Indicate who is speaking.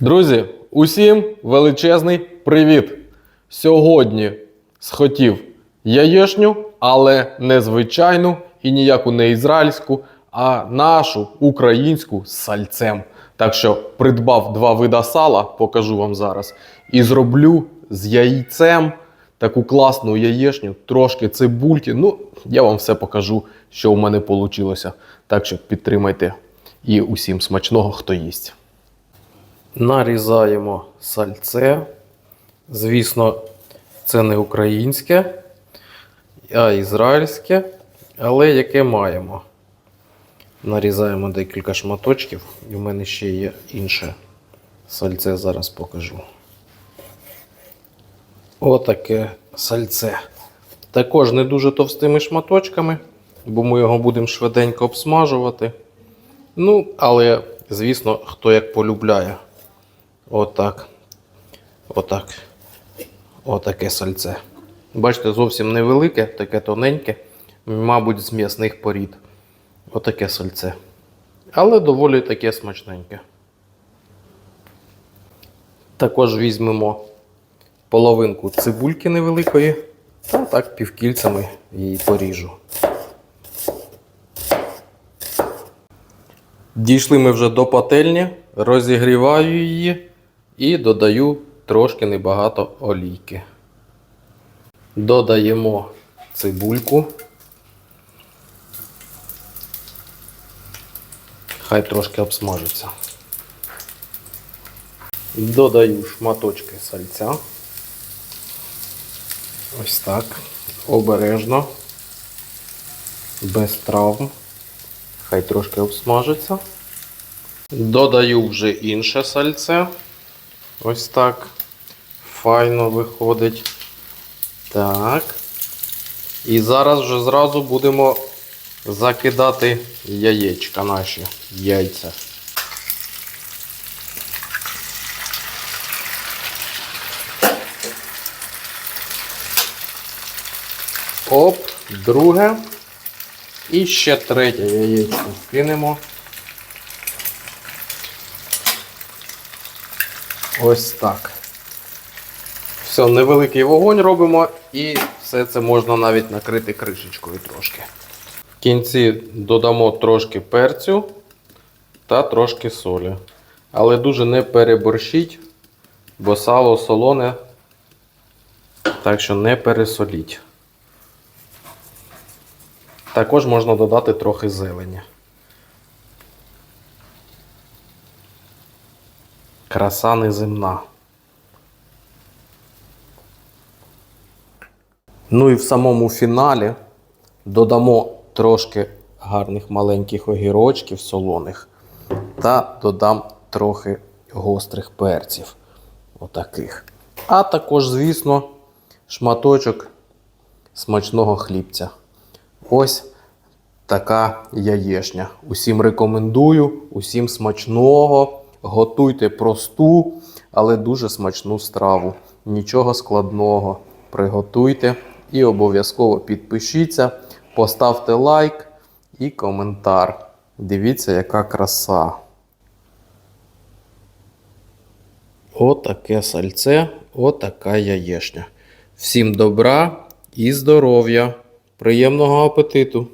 Speaker 1: Друзі, усім величезний привіт! Сьогодні схотів яєшню, але не звичайну і ніяку не ізраїльську, а нашу українську з сальцем. Так що придбав два вида сала, покажу вам зараз, і зроблю з яйцем таку класну яєшню, трошки цибульки. Ну, я вам все покажу, що у мене вийшло. Так що підтримайте і усім смачного, хто їсть. Нарізаємо сальце. Звісно, це не українське, а ізраїльське, але яке маємо. Нарізаємо декілька шматочків. І в мене ще є інше сальце, зараз покажу. Отаке сальце. Також не дуже товстими шматочками, бо ми його будемо швиденько обсмажувати. Ну, але, звісно, хто як полюбляє. Отак. Отак. Отаке сальце. Бачите, зовсім невелике, таке тоненьке, мабуть, з м'ясних порід. Отаке сальце. Але доволі таке смачненьке. Також візьмемо половинку цибульки невеликої. Та так півкільцями її поріжу. Дійшли ми вже до пательні, розігріваю її і додаю трошки небагато олійки. Додаємо цибульку. Хай трошки обсмажиться. Додаю шматочки сальця. Ось так. Обережно. Без травм. Хай трошки обсмажиться. Додаю вже інше сальце. Ось так. Файно виходить. Так. І зараз вже зразу будемо закидати яєчка наші яйця. Оп, друге. І ще третє яєчко кинемо. Ось так. Все, невеликий вогонь робимо і все це можна навіть накрити кришечкою трошки. В кінці додамо трошки перцю та трошки солі. Але дуже не переборщіть, бо сало солоне, так що не пересоліть. Також можна додати трохи зелені. Краса неземна. Ну і в самому фіналі додамо трошки гарних маленьких огірочків солоних та додам трохи гострих перців. Отаких. А також, звісно, шматочок смачного хлібця. Ось така яєшня. Усім рекомендую, усім смачного. Готуйте просту, але дуже смачну страву. Нічого складного. Приготуйте і обов'язково підпишіться, поставте лайк і коментар. Дивіться, яка краса. Отаке сальце, отака яєшня. Всім добра і здоров'я! Приємного апетиту!